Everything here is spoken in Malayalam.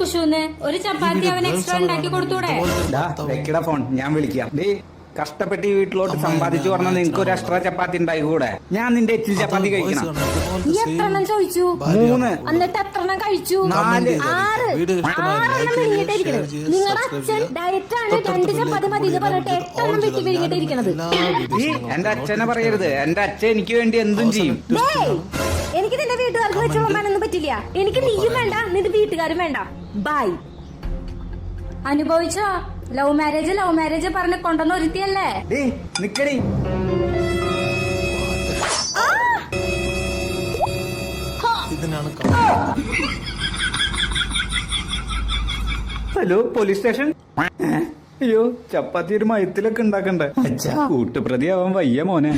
കുശുന്ന്? ഒരു ചപ്പാത്തി അവൻ എക്സ്ട്രാ ഉണ്ടാക്കി കൊടുത്തൂടെ? ഫോൺ ഞാൻ വിളിക്കാം. ഡേ കഷ്ടപ്പെട്ട് ഈ വീട്ടിലോട്ട് സമ്പാദിച്ചു പറഞ്ഞ നിനക്ക് ഒരു എക്സ്ട്രാ ചപ്പാത്തി ഉണ്ടായി കൂടെ ഞാൻ നിന്റെ എച്ചിൽ ചപ്പാത്തി കഴിക്കണം. നീ എത്ര എണ്ണം ചോദിച്ചു? മൂന്ന്. എന്നിട്ട് എത്ര എണ്ണം കഴിച്ചു? നാല്. ആറ്. ആറെണ്ണം നിങ്ങളുടെ അച്ഛൻ ഡയറ്റ് ആണ് രണ്ട് ചപ്പാത്തി മതി എന്ന് പറഞ്ഞിട്ട് എട്ടെണ്ണം വെട്ടി ഈ എന്റെ അച്ഛനെ പറയരുത്. എന്റെ അച്ഛൻ എനിക്ക് വേണ്ടി എന്തും ചെയ്യും. എനിക്ക് നിന്റെ വീട്ടുകാർക്ക് വെച്ച് പോകാനൊന്നും പറ്റില്ല. എനിക്ക് നീയും വേണ്ട. നിന്റെ വീട്ടുകാരും വേണ്ട. ബൈ അനുഭവിച്ചോ? ലവ് മാരേജ് ലവ് മാരേജ് പറഞ്ഞ് കൊണ്ടുവന്ന ഒരുത്തിയല്ലേ? നിക്കടി. ഹലോ പോലീസ് സ്റ്റേഷൻ അയ്യോ ചപ്പാത്തി ഒരു മയത്തിലൊക്കെ ഉണ്ടാക്കണ്ടേ? കൂട്ടുപ്രതി ആവാൻ വയ്യ മോനെ.